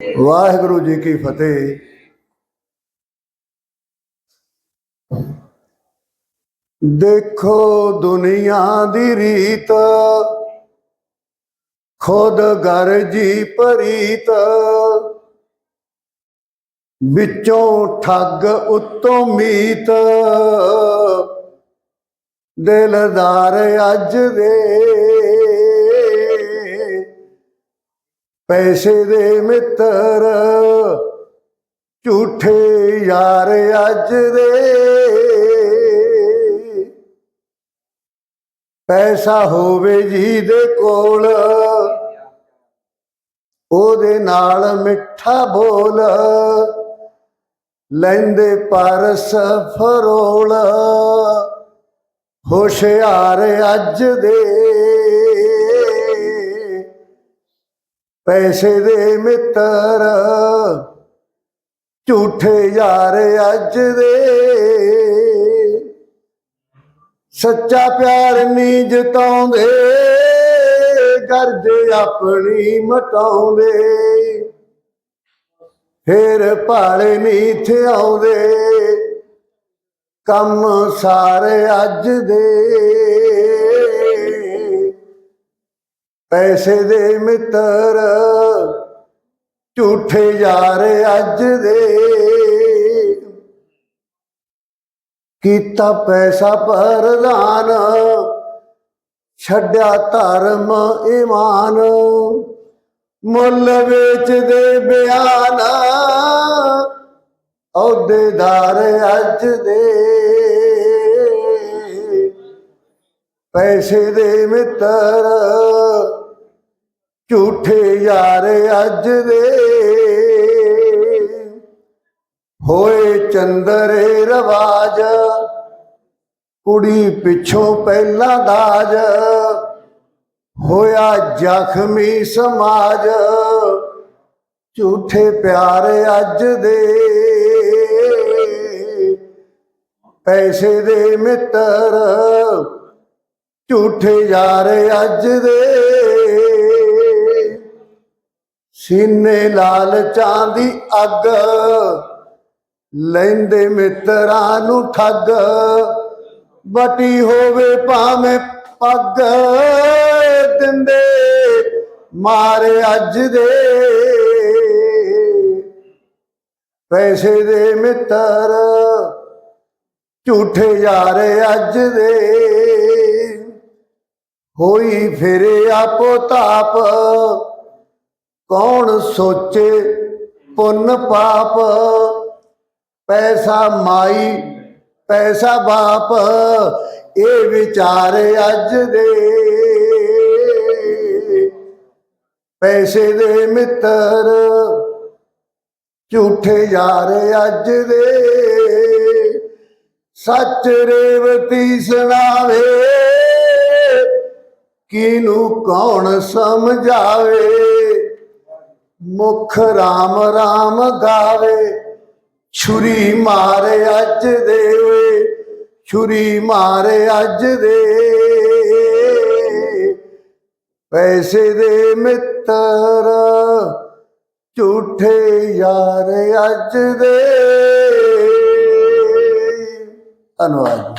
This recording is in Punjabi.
ਵਾਹਿਗੁਰੂ ਜੀ ਕੀ ਫਤਿਹ। ਦੇਖੋ ਦੁਨੀਆ ਦੀ ਰੀਤ, ਖੁਦ ਗਰਜੀ ਪਰੀਤ ਵਿੱਚੋਂ ਠੱਗ ਉਤੋਂ ਮੀਤ। ਦਿਲਦਾਰ ਅੱਜ ਦੇ ਪੈਸੇ ਦੇ ਮਿੱਤਰ, ਝੂਠੇ ਯਾਰ ਅੱਜ ਦੇ। ਪੈਸਾ ਹੋਵੇ ਜੀ ਦੇ ਕੋਲ, ਉਹਦੇ ਨਾਲ ਮਿੱਠਾ ਬੋਲ। ਲੈਂਦੇ ਪਰਸ ਫਰੋਲ, ਹੁਸ਼ਿਆਰ ਅੱਜ ਦੇ। ਪੈਸੇ ਦੇ ਮਿੱਤਰ, ਝੂਠੇ ਯਾਰ ਅੱਜ ਦੇ। ਸੱਚਾ ਪਿਆਰ ਨਹੀਂ ਜਤਾਉਂਦੇ ਗਰਜ ਆਪਣੀ ਮਟਾਉਂਦੇ। ਫੇਰ ਭਾਲੇ ਨਹੀਂ ਇੱਥੇ ਆਉਂਦੇ, ਕੰਮ ਸਾਰੇ ਅੱਜ ਦੇ। ਪੈਸੇ ਦੇ ਮਿੱਤਰ, ਝੂਠੇ ਯਾਰ ਅੱਜ ਦੇ। ਕੀਤਾ ਪੈਸਾ ਪ੍ਰਦਾਨ ਛੱਡਿਆ ਧਰਮ ਈਮਾਨ ਮੁੱਲ ਵੇਚਦੇ ਬਿਆਨ ਅਹੁਦੇਦਾਰ ਅੱਜ ਦੇ। ਪੈਸੇ ਦੇ ਮਿੱਤਰ ਝੂਠੇ ਯਾਰ ਅੱਜ ਦੇ। ਹੋਏ ਚੰਦਰੇ ਰਵਾਜ, ਕੁੜੀ ਪਿੱਛੋਂ ਪਹਿਲਾਂ ਦਾਜ। ਹੋਇਆ ਜ਼ਖਮੀ ਸਮਾਜ, ਝੂਠੇ ਪਿਆਰ ਅੱਜ ਦੇ। ਪੈਸੇ ਦੇ ਮਿੱਤਰ, ਝੂਠੇ ਯਾਰ ਅੱਜ ਦੇ। ਸੀਨੇ ਲਾਲ ਚਾਂਦੀ ਅੱਗ, ਲੈਂਦੇ ਮਿੱਤਰਾਂ ਨੂੰ ਠੱਗ ਬਟੀ ਹੋਵੇ ਭਾਵੇਂ ਪੱਗ, ਦਿੰਦੇ ਮਾਰੇ ਅੱਜ ਦੇ। ਪੈਸੇ ਦੇ ਮਿੱਤਰ, ਝੂਠੇ ਯਾਰ ਅੱਜ ਦੇ। ਹੋਈ ਫਿਰੇ ਆਪੋ ਤਾਪ ਕੌਣ ਸੋਚੇ ਪੁੰਨ ਪਾਪ? ਪੈਸਾ ਮਾਈ, ਪੈਸਾ ਬਾਪ, ਇਹ ਵਿਚਾਰ ਅੱਜ ਦੇ। ਪੈਸੇ ਦੇ ਮਿੱਤਰ, ਝੂਠੇ ਯਾਰ ਅੱਜ ਦੇ। ਸੱਚ ਰੇਵਤੀ ਸੁਣਾਵੇ ਕਿਨੂੰ ਕੌਣ ਸਮਝਾਵੇ? ਮੁਖ ਰਾਮ ਰਾਮ ਗਾਵੇ, ਛੁਰੀ ਮਾਰੇ ਅੱਜ ਦੇਵੇ, ਛੁਰੀ ਮਾਰੇ ਅੱਜ ਦੇ ਪੈਸੇ ਦੇ ਮਿੱਤਰ, ਝੂਠੇ ਯਾਰ ਅੱਜ ਦੇ। ਧੰਨਵਾਦ।